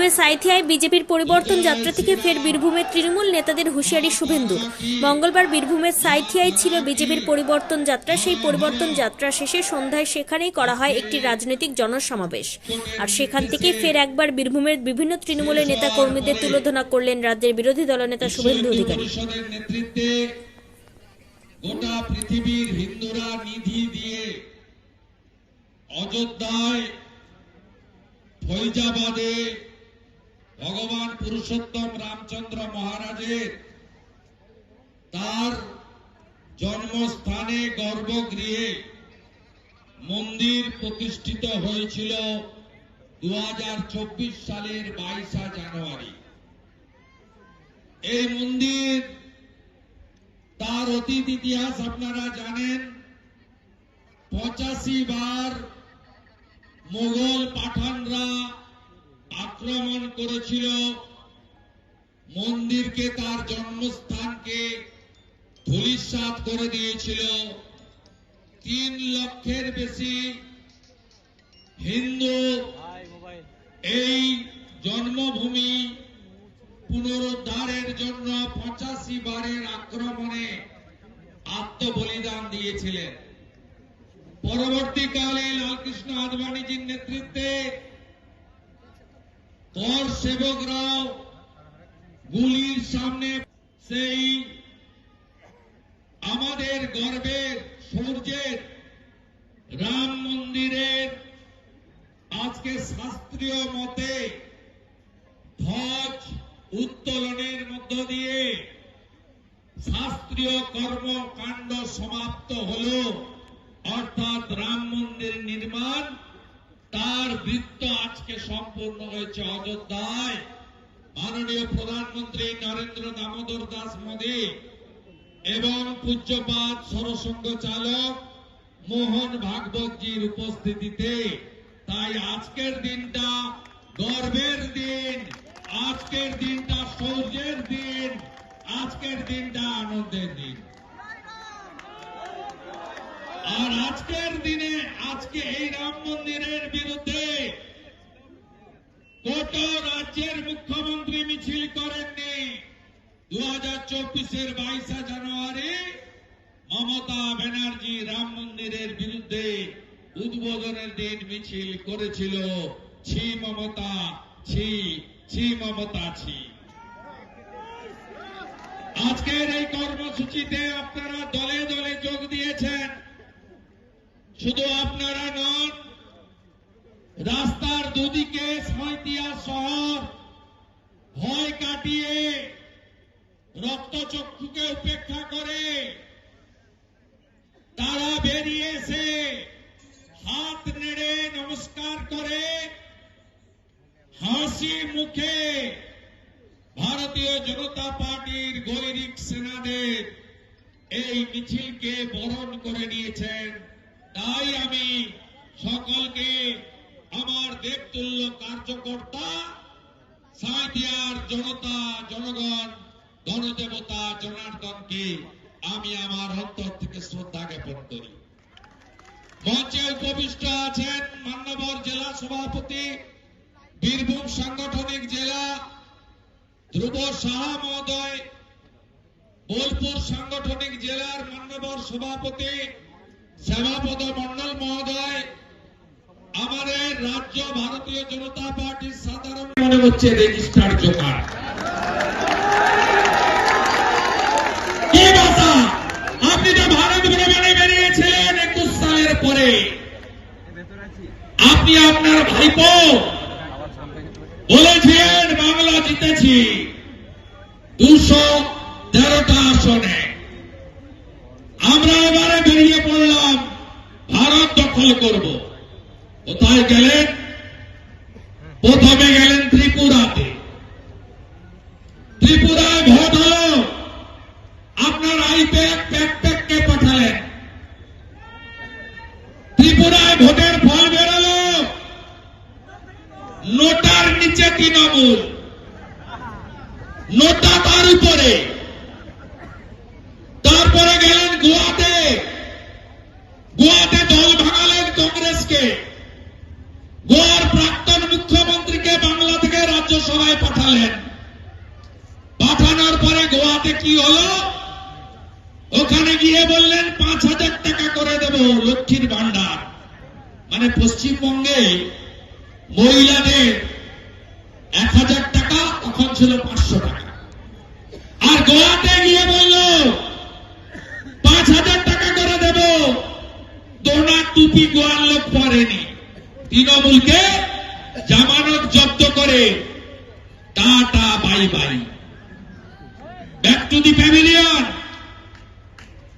বীরভূমের সাইথিয়ায় বিজেপির পরিবর্তন যাত্রা থেকে ফের বীরভূমের তৃণমূল নেতাদের হুঁশিয়ারি শুভেন্দুর। মঙ্গলবার বীরভূমের সাইথিয়ায় ছিল বিজেপির পরিবর্তন যাত্রা। সেই পরিবর্তন যাত্রা শেষে সন্ধ্যায় সেখানেই করা হয় একটি রাজনৈতিক জনসমাবেশ। আর সেখান থেকে ফের একবার বীরভূমের বিভিন্ন তৃণমূলের নেতা কর্মীদের তুলোধনা করলেন রাজ্যের বিরোধী দলনেতা শুভেন্দু অধিকারী। গোটা পৃথিবীর হিন্দুরা নিধি দিয়ে অযোধ্যায় ফৈজাবাদে ভগবান পুরুষোত্তম রামচন্দ্র মহারাজের তার জন্মস্থানে গর্ভগৃহে মন্দির প্রতিষ্ঠিত হয়েছিল দু সালের বাইশা জানুয়ারি। এই মন্দির তার অতীত ইতিহাস আপনারা জানেন, পঁচাশি বার মোগল পাঠানরা আক্রমণ করেছিল। মন্দিরকে তার জন্মস্থানকে ধূলিসাৎ করে দিয়েছিল। তিন লক্ষের বেশি হিন্দু এই জন্মভূমি পুনরুদ্ধারের জন্য পঁচাশি বারের আক্রমণে আত্মবলিদান দিয়েছিলেন। পরবর্তীকালে লালকৃষ্ণ আদবানীজির নেতৃত্বে কর সেবকরাও গুলির সামনে সেই আমাদের গর্বের সূর্যের রাম মন্দিরের আজকে শাস্ত্রীয় মতে ধ্বজ উত্তোলনের মধ্য দিয়ে শাস্ত্রীয় কর্মকাণ্ড সমাপ্ত হল অর্থাৎ রাম মন্দির নির্মাণ তার বৃত্ত আজকে অযোধ্যায় মাননীয় প্রধানমন্ত্রী নরেন্দ্র দামোদর দাস মোদী এবং পূজ্যপাত সরসংঘ চালক মোহন ভাগবতজির উপস্থিতিতে। তাই আজকের দিনটা গর্বের দিন, আজকের দিনটা সৌর্যের দিন, আজকের দিনটা আনন্দের দিন। আর আজকের দিনে আজকে এই রাম মন্দিরের বিরুদ্ধে কোট রাজ্যের মুখ্যমন্ত্রী মিছিল করেননি। দু হাজার চব্বিশের বাইশে জানুয়ারি মমতা ব্যানার্জি রাম মন্দিরের বিরুদ্ধে উদ্বোধনের দিন মিছিল করেছিল। ছি মমতা, ছি ছি মমতা, ছি। আজকের এই কর্মসূচিতে আপনারা দলে দলে যোগ দিয়েছেন। শুধু আপনারা নন রাস্তার দুদিকে সাঁইতিয়া শহর ভয় কাটিয়ে রক্তচক্ষুকে উপেক্ষা করে তারা বেরিয়ে এসে হাত নেড়ে নমস্কার করে। হাসি মুখে ভারতীয় জনতা পার্টির গৈরিক সেনাদের এই মিছিলকে বরণ করে নিয়েছেন। তাই আমি সকলকে আমার দেবতুল্য কার্যকর্তা সাঁতিয়ার জনতা, জনগণ গণদেবতা জনার্দনকে আমি আমার অন্তর থেকে শ্রদ্ধা জ্ঞাপন করি। মঞ্চে উপবিষ্ট আছেন মান্যবর জেলা সভাপতি, বীরভূম সাংগঠনিক জেলা ধ্রুব সাহা মহোদয়, বোলপুর সাংগঠনিক জেলার মান্যবর সভাপতি শ্যামাপদ মন্ডল মহোদয় আমাদের রাজ্য ভারতীয় জনতা পার্টির সাধারণ মনে হচ্ছে রেজিস্টার জোকার। আপনি তো ভারত ভ্রমণে বেরিয়েছিলেন একুশ সালের পরে। আপনি আপনার ভাইপো বলেছিলেন বাংলা জিতেছি। দুশো তেরোটা আসনে। আমরা এবারে বেরিয়ে পড়লাম, ভারত দখল করব। কোথায় গেলেন? প্রথমে গেলেন ত্রিপুরাতে ত্রিপুরায় ভোট হল আপনার আইপ্যাক প্যাক প্যাককে পাঠালেন ত্রিপুরায় ভোটের ফল বেরোলো নোটার নিচে তৃণমূল নোটা তার উপরে তারপরে গেলেন গোয়াতে গোয়াতে দল ভাঙালেন কংগ্রেসকে গোয়ার প্রাক্তন মুখ্যমন্ত্রীকে বাংলা থেকে রাজ্য লোকসভায় পাঠালেন পাঠানোর গোয়াতে কি হলো? ওখানে গিয়ে বললেন, পাঁচ হাজার টাকা করে দেব লক্ষ্মীর ভান্ডার মানে পশ্চিমবঙ্গে মহিলাদের এক হাজার টাকা, তখন ছিল পাঁচশো টাকা। আর গোয়াতে গিয়ে বলল, পাঁচ হাজার টাকা করে দেব। দোনা টুপি গোয়ার লোক পরেনি। তৃণমূলকে জামানত জব্দ করে, tata, bye bye. Back to the pavilion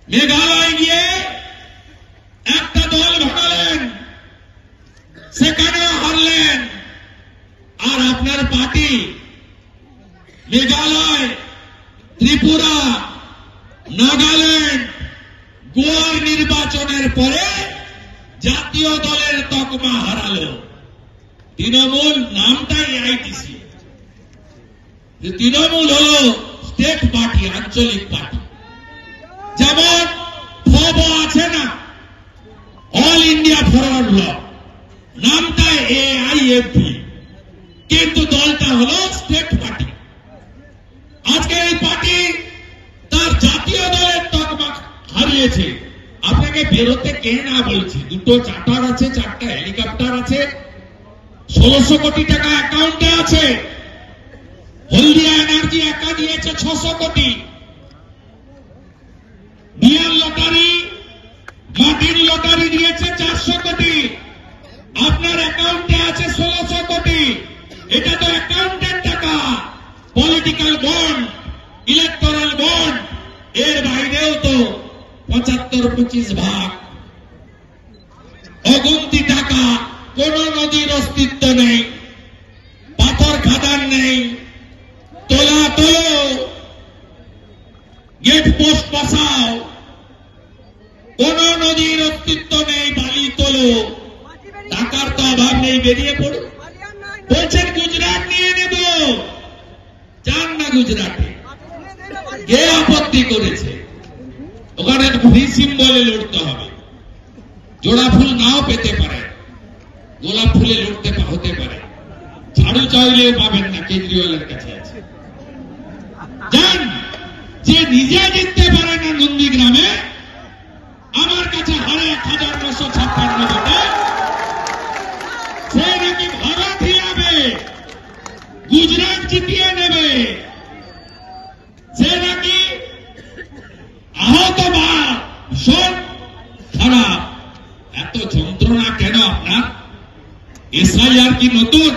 Meghalaya গিয়ে একটা দল ভাঙালেন সেখানে হারলেন। আর আপনার পার্টি মেঘালয়, ত্রিপুরা, নাগাল্যান্ড গোয়ার নির্বাচনের পরে জাতীয় দলের তকমা হারালো। তৃণমূল নামটাই আইটিসি। তৃণমূল হল স্টেট পার্টি আঞ্চলিক পার্টি যেমন আছে না অল ইন্ডিয়া ফরওয়ার্ড ব্লক নামটা এ আই এফ কিন্তু দলটা হলো স্টেট পার্টি আজকে এই পার্টি তার জাতীয় দলের তকমা হারিয়েছে। আপনাকে বেরোতে কে না বলছি? দুটো চার্টার আছে, চারটা হেলিকপ্টার আছে, ষোলোশো কোটি টাকা অ্যাকাউন্টে আছে। হলদিয়া এনার্জি একা দিয়েছে ছশো কোটি। বিয়ার লটারি, মাটির লটারি দিয়েছে চারশো কোটি। আপনার অ্যাকাউন্টে আছে ষোলোশো কোটি। এটা তো অ্যাকাউন্টের টাকা। পলিটিক্যাল বন্ড, ইলেকটোরাল বন্ড, এর বাইরেও তো পঁচাত্তর পঁচিশ ভাগ। অগুন্তি টাকা, কোন নদীর অস্তিত্ব নেই পাথর খাদান নেই তোলা তোলো গেট পোস্ট বসাও। কোন নদীর অস্তিত্ব নেই, বালি তোলো। টাকার তো অভাব নেই, বেরিয়ে পড়ো। বলছেন, গুজরাট নিয়ে নেব। যান না গুজরাটে। কে আপত্তি করেছে? ওখানে ফ্রি সিম্বলে লড়তে হবে। জোড়া ফুল নাও পেতে পারে। গোলাপ ফুলে লড়তে হতে পারে। ঝাড়ু চাইলেও পাবেন না, কেজরিওয়ালের কাছে আছে। যান! নিজে জিততে পারে না নন্দীগ্রামে আমার কাছে হারে এক হাজার নশো ছাপ্পান্ন ভোটে। সে নাকি ভারত হিলাবে গুজরাট জিতিয়ে নেবে। সে নাকি আহত বা ভীষণ খারাপ। এত যন্ত্রণা কেন আপনার? এসআইআর কি নতুন?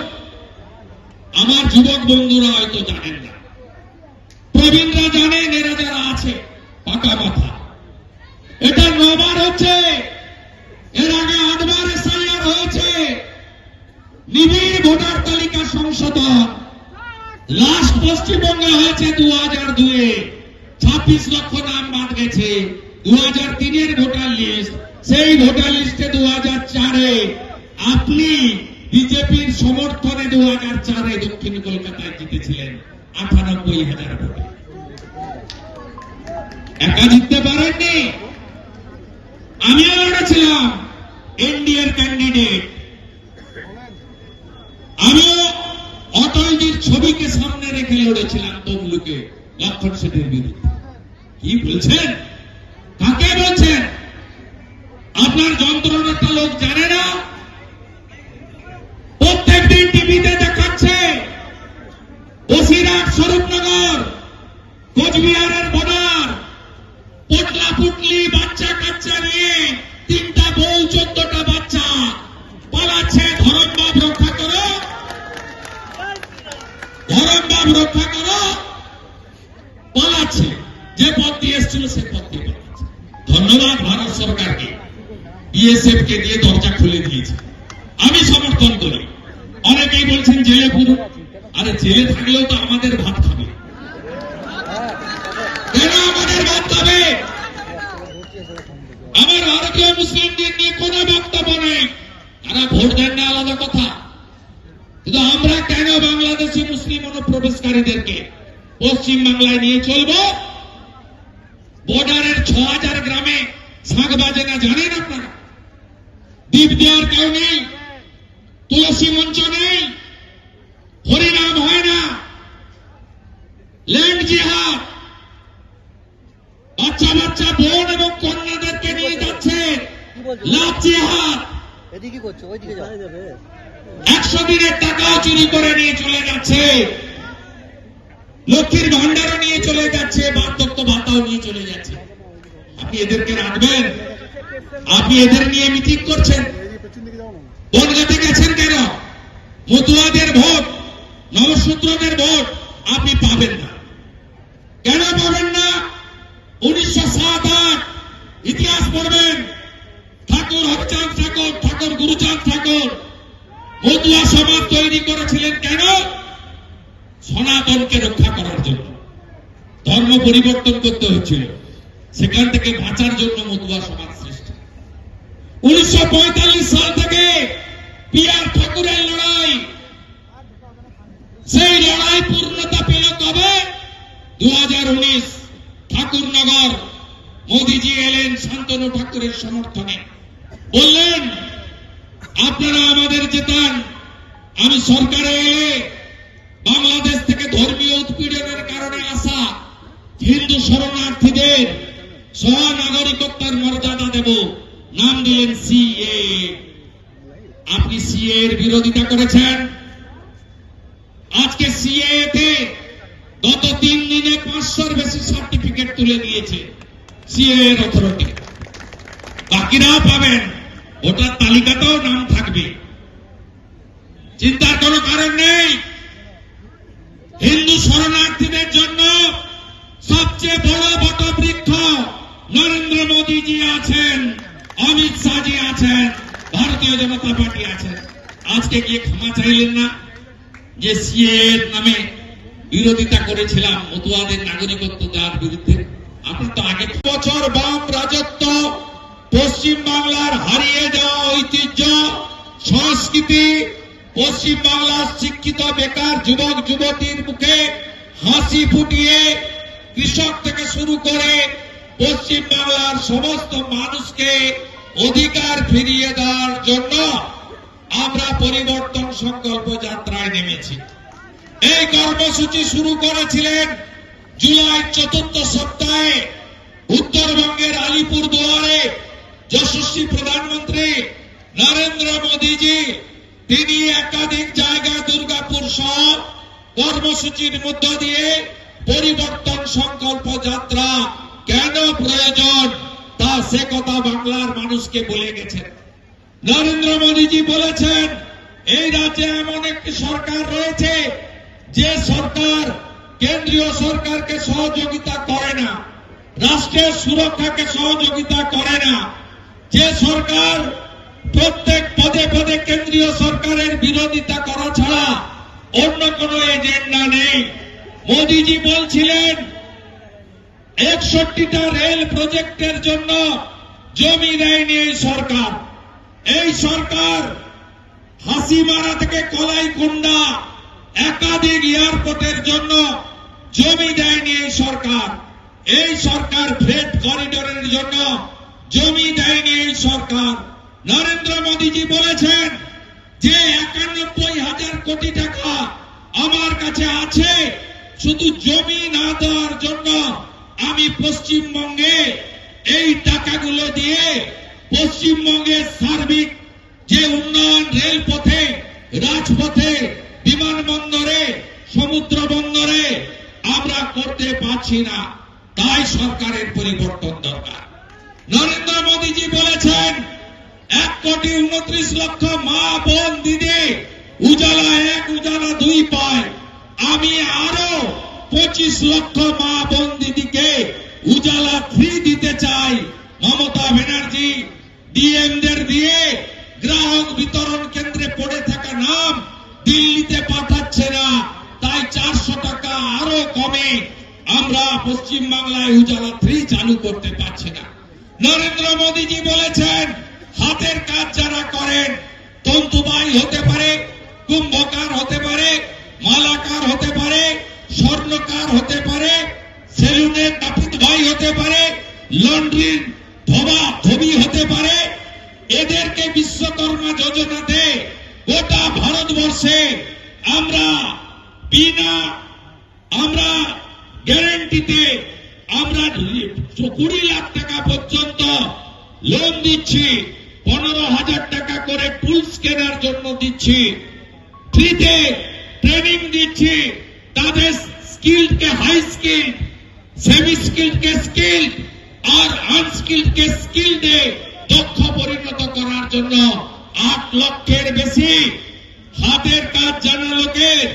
ভোটার তালিকা সংশোধন লাস্ট পশ্চিমবঙ্গে হয়েছে দু হাজার দুয়ে। ছাব্বিশ লক্ষ নাম বাদ গেছে। দু হাজার তিনের ভোটার লিস্ট। সেই ভোটার লিস্টে দু হাজার চারে। আপনি বিজেপির সমর্থনে দু হাজার চারে দক্ষিণ কলকাতায় জিতেছিলেন আটানব্বই হাজার ভোটে। একা জিততে পারেননি? আমিও লড়েছিলাম। এনডিএর ক্যান্ডিডেট আমিও অটলজির ছবিকে সামনে রেখে লড়েছিলাম তমলুকে, লক্ষণ সেটের বিরুদ্ধে। কি বলছেন? কাকে বলছেন? আপনার যন্ত্রণাটা লোক জানে না? প্রত্যেকদিন টিভিতে দেখাচ্ছে, বসিরহাট স্বরূপনগর, কোচবিহারের বর্ডার সরকারকে বিএসএফ কে দিয়ে দরজা খুলে দিয়েছে। আমি সমর্থন করি। অনেকেই বলছেন, জেলে পুরো। আরে, জেলে থাকলেও তো আমাদের ভাত খাবে। আমাদের ভাত খাবে? আমার ভারতীয় মুসলিমদের নিয়ে কোনো বক্তব্য নেই। তারা ভোট দেন না, আলাদা কথা। কিন্তু আমরা কেন বাংলাদেশি মুসলিম অনুপ্রবেশকারীদেরকে পশ্চিম বাংলায় নিয়ে চলবো? বর্ডারের ছ হাজার গ্রামে শাক বাজে না জানেন আপনারা? দ্বীপ দেওয়ার কেউ নেই। তুলসী মঞ্চ নেই। হরিনাম হয় না। ল্যান্ড জিহাদ। বাচ্চা বাচ্চা বোন এবং কন্যাদেরকে নিয়ে যাচ্ছে লাভ জিহাদ। একশো দিনের টাকাও চুরি করে নিয়ে চলে যাচ্ছে। লক্ষ্মীর ভান্ডারও নিয়ে চলে যাচ্ছে। বার্ধক্য ভাতাও নিয়ে চলে যাচ্ছে। আপনি এদেরকে রাখবেন। আপনি এদের নিয়ে মিটিং করছেন। বনগাতে গেছেন কেন? মতুয়াদের ভোট, নবসূত্রদের ভোট আপনি পাবেন না। কেন পাবেন না? উনিশশো সাত আট ইতিহাস পড়বেন। ঠাকুর হরচাঁদ ঠাকুর ঠাকুর গুরুচাঁদ ঠাকুর মতুয়া সমাজ তৈরি করেছিলেন কেন? সনাতনকে রক্ষা করার জন্য। ধর্ম পরিবর্তন করতে হচ্ছিল সেখান থেকে বাঁচার জন্য মতুয়া সমাজ সৃষ্টি। উনিশশো সাল থেকে পিয়ার ঠাকুরের লড়াই। সেই লড়াই পূর্ণতা পেল কবে? দু ঠাকুরনগর মোদিজি এলেন শান্তনু ঠাকুরের সমর্থনে। বললেন, আপনারা আমাদের জেতান। আমি সরকারে এলে বাংলাদেশ থেকে ধর্মীয় উৎপীড়নের কারণে আসা হিন্দু শরণার্থীদের সনাগরিকত্বের মর্যাদা দেব। নাম দিলেন সিএ আপনি সিএ এর বিরোধিতা করেছেন। আজকে সিএ তে গত তিন দিনে পাঁচশোর বেশি সার্টিফিকেট তুলে নিয়েছে সিএ এর অথরিটি বাকিরাও পাবেন। ভোটার তালিকাতেও নাম থাকবে। চিন্তার কোনো কারণ নেই। হিন্দু শরণার্থীদের জন্য সবচেয়ে বড় বটবৃক্ষ নরেন্দ্র মোদীজি আছেন, অমিত শাহজি আছেন, ভারতীয় জনতা পার্টি আছেন আজকে গিয়ে ক্ষমা চাইলেন না, যে সিএ এর নামে বিরোধিতা করেছিলাম মতুয়াদের নাগরিকত্ব দেওয়ার বিরুদ্ধে। আপনি তো আগে বছর বাম রাজত্ব, পশ্চিম বাংলার হারিয়ে যাওয়া ঐতিহ্য, সংস্কৃতি, পশ্চিম বাংলার শিক্ষিত বেকার যুবক, যুবতীর মুখে হাসি ফুটিয়ে কৃষক থেকে শুরু করে পশ্চিম বাংলার সমস্ত মানুষকে অধিকার ফিরিয়ে দেওয়ার জন্য আমরা পরিবর্তন সংকল্প যাত্রায় নেমেছি। এই কর্মসূচি শুরু করেছিলেন জুলাই চতুর্থ সপ্তাহে উত্তরবঙ্গের আলিপুর দুয়ারে যশস্বী প্রধানমন্ত্রী নরেন্দ্র মোদীজি। তিনি একাধিক জায়গা দুর্গাপুর সহ কর্মসূচির মধ্য দিয়ে পরিবর্তন সংকল্প যাত্রা কেন প্রয়োজন? তা সে কথা বাংলার মানুষকে বলে গেছেন। নরেন্দ্র মোদীজি বলেছেন, এই রাজ্যে এমন একটি সরকার রয়েছে, যে সরকার কেন্দ্রীয় সরকারকে সহযোগিতা করে না, রাষ্ট্রের সুরক্ষাকে সহযোগিতা করে না। যে সরকার প্রত্যেক পদে পদে কেন্দ্রীয় সরকারের বিরোধিতা করা ছাড়া অন্য কোনো এজেন্ডা নেই। মোদীজি বলছিলেন একষট্টিটা রেল প্রজেক্টের জন্য জমি দেয়নি এই সরকার। এই সরকার হাসিমারা থেকে কলাইকুন্ডা একাধিক এয়ারপোর্টের জন্য জমি দেয়নি এই সরকার। এই সরকার ফ্রেড করিডোরের জন্য জমি দেয়নি এই সরকার। নরেন্দ্র মোদীজি বলেছেন যে একানব্বই হাজার কোটি টাকা আমার কাছে আছে, শুধু জমি না দেওয়ার জন্য আমি পশ্চিমবঙ্গে এই টাকাগুলো দিয়ে পশ্চিমবঙ্গের সার্বিক যে উন্নয়ন রেলপথে, রাজপথে, বিমানবন্দরে সমুদ্র বন্দরে আমরা করতে পারছি না, তাই সরকারের পরিবর্তন দরকার। নরেন্দ্র মোদীজি বলেছেন, এক কোটি উনত্রিশ লক্ষ মা বোন দিদি, উজালা এক, উজালা দুই পায়। আমি আরও পঁচিশ লক্ষ মা বোন দিদিকে উজালা থ্রি দিতে চাই মমতা ব্যানার্জি। ডিএমদের দিয়ে গ্রাহক বিতরণ কেন্দ্রে পড়ে থাকা নাম দিল্লিতে পাঠাচ্ছে না, তাই চারশো টাকা আরও কমে। আমরা পশ্চিম বাংলায় উজালা থ্রি চালু করতে পারছি না। নরেন্দ্র মোদীজি বলেছেন, হাতের কাজ যারা করেন তন্তুবাই হতে পারে, কুম্ভকার হতে পারে, মালাকার হতে পারে স্বর্ণকার হতে পারে, সেলুনের নাপিত ভাই হতে পারে, লন্ড্রির ধোবা ধবি হতে পারে, এদেরকে বিশ্বকর্মা যোজনাতে গোটা ভারতবর্ষে আমরা বিনা, আমরা গ্যারেন্টিতে আমরা কুড়ি লাখ টাকা পর্যন্ত লোন দিচ্ছি, পনেরো হাজার টাকা করে টুলস কেনার জন্য দিচ্ছি ফ্রিতে ট্রেনিং দিচ্ছি। তাদের স্কিল্ড কে হাই স্কিল্ড সেমি স্কিল্ড কে স্কিল্ড আর আনস্কিল্ড কে স্কিল্ডে দক্ষ পরিণত করার জন্য আট লক্ষের বেশি হাতের কাজ জানা লোকের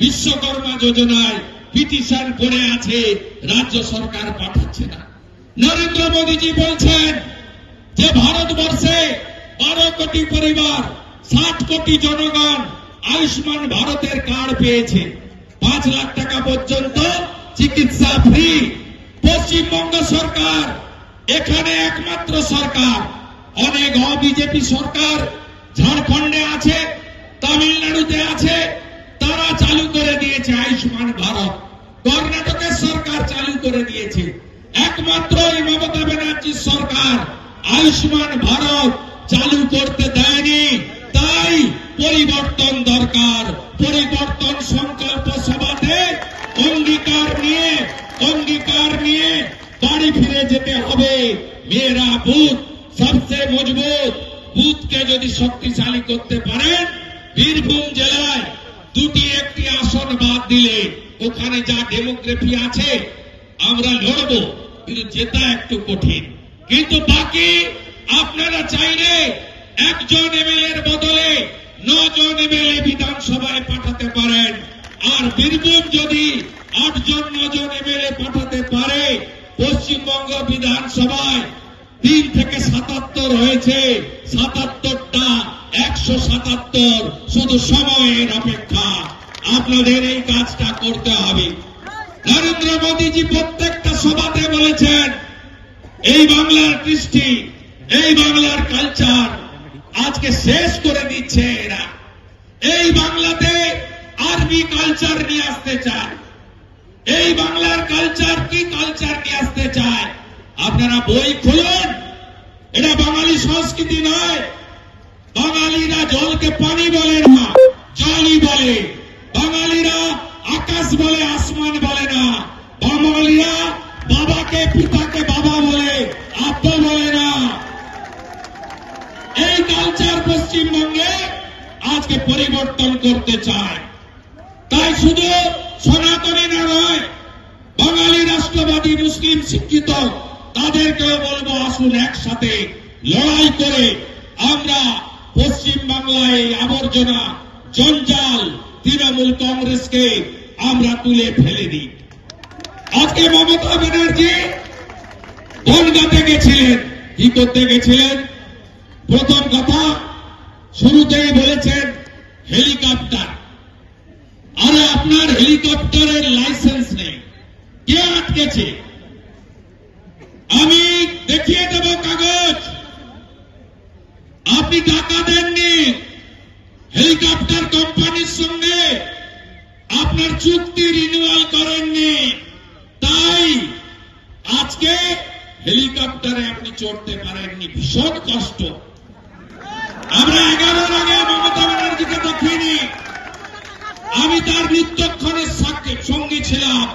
বিশ্বকর্মা যোজনায় পিটিশন করে আছে, রাজ্য সরকার পাঠাচ্ছে না। নরেন্দ্র মোদীজি বলছেন যে ভারতবর্ষে বারো কোটি পরিবার, ষাট কোটি জনগণ আয়ুষ্মান ভারতের কার্ড পেয়েছে। পাঁচ লাখ টাকা পর্যন্ত চিকিৎসা ফ্রি। পশ্চিমবঙ্গ সরকার, এখানে একমাত্র সরকার, অনেক অবিজেপি সরকার ঝাড়খণ্ডে আছে, তামিলনাড়ুতে আছে, তারা চালু করে দিয়েছে আয়ুষ্মান ভারত। কর্ণাটকের সরকার চালু করে দিয়েছে। একমাত্র মমতা ব্যানার্জির সরকার আয়ুষ্মান ভারত চালু করতে দেয়নি। তাই পরিবর্তন দরকার। পরিবর্তন সংকল্প সভাতে অঙ্গীকার নিয়ে অঙ্গীকার নিয়ে বাড়ি ফিরে যেতে হবে। মেয়েরা বুথ সবচেয়ে মজবুত। বুথকে যদি শক্তিশালী করতে পারেন, বীরভূম জেলায় দুটি একটি আসন বাদ দিলে ওখানে যা ডেমোগ্রাফি আছে, আমরা লড়বো। কিন্তু জেতা একটু কঠিন। কিন্তু বাকি আপনারা চাইলে একজন এমএলএ এর বদলে নজন এমএলএ বিধানসভায় পাঠাতে পারেন। আর বীরভূম যদি আটজন, নজন এমএলএ পাঠাতে পারে, পশ্চিমবঙ্গ বিধানসভায় তিন থেকে সাতাত্তর হয়েছে। সাতাত্তরটা একশো সাতাত্তর শুধু সময়ের অপেক্ষা। আপনাদের এই কাজটা করতে হবে। নরেন্দ্র মোদীজি প্রত্যেকটা সভাতে বলেছেন, এই বাংলার কৃষ্টি, এই বাংলার কালচার আজকে শেষ করে দিচ্ছে এরা। এই বাংলাতে আরবি কালচার নিয়ে আসতে চায়। এই বাংলার কালচার কি কালচার নিয়ে আসতে চায়? আপনারা বই খুলুন। এটা বাঙালি সংস্কৃতি নয়। বাঙালিরা জলকে পানি বলে না জলই বলে। বাঙালিরা আকাশ বলে, আসমান বলে না। বাঙালিরা বাবাকে, পিতাকে বাবা বলে আব্বা বলে না এই কালচার পশ্চিমবঙ্গে আজকে পরিবর্তন করতে চায়। তাই শুধু সনাতনী না নয় বাঙালি রাষ্ট্রবাদী মুসলিম শিক্ষিত, তাদেরকেও বলব আসুন একসাথে লড়াই করে আমরা পশ্চিম বাংলায় এই আবর্জনা জঞ্জাল তৃণমূল কংগ্রেসকে আমরা তুলে ফেলে দিই। আজকে মমতা ব্যানার্জি বনগাতে গেছিলেন। কি করতে গেছিলেন? প্রথম কথা, শুরুতেই বলেছেন হেলিকপ্টার। আরে আপনার হেলিকপ্টারের লাইসেন্স নেই। কে আটকেছে? আমি দেখিয়ে দেব কাগজ। আপনি টাকা দেননি। হেলিকপ্টার কোম্পানির সঙ্গে আপনার চুক্তি রিনিউয়াল করেননি। তাই আজকে হেলিকপ্টারে আপনি চড়তে পারেননি। ভীষণ কষ্ট। আমরা এগারোর আগে মমতা ব্যানার্জিকে দেখিনি। আমি তার মৃত্যক্ষণের সঙ্গী ছিলাম।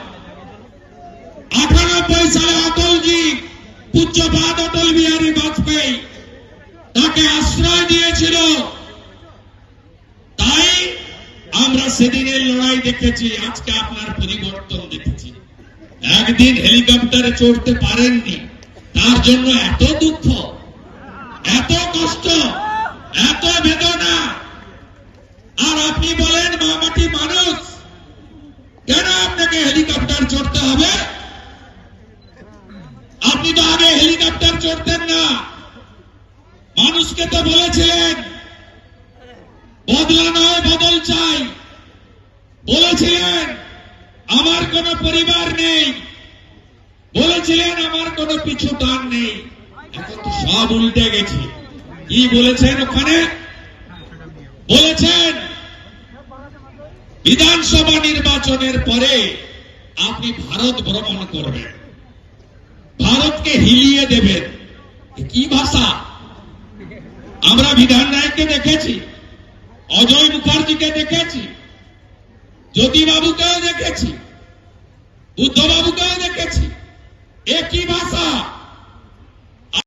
আঠানব্বই সালে অটলজি পূজ্যপাদ অটল বিহারী বাজপেয়ী। তাকে আশ্রয় দিয়েছিল। তাই আমরা সেদিনের লড়াই দেখেছি, আজকে আপনার পরিবর্তন দেখেছি। একদিন হেলিকপ্টারে চড়তে পারেননি। তার জন্য এত দুঃখ, এত কষ্ট। এত বেদনা। আর আপনি বলেন, মামাটি মানুষ। কেন আপনাকে হেলিকপ্টার চড়তে হবে? আপনি তো আগে হেলিকপ্টার চড়তেন না। মানুষকে তো বলেছিলেন, বদলা নয়, বদল চাই। বলেছিলেন, আমার কোনো পরিবার নেই। বলেছিলেন, আমার কোনো পিছু টান নেই। এখন তো সব উল্টে গেছে। কি বলেছেন ওখানে? বলেছেন, বিধানসভা নির্বাচনের পরে আপনি ভারত ভ্রমণ করবেন। ভারতকে হিলিয়ে দেবেন। কি ভাষা? আমরা বিধান রায়কে দেখেছি, অজয় মুখার্জিকে দেখেছি, জ্যোতিবাবুকেও দেখেছি, বুদ্ধবাবুকেও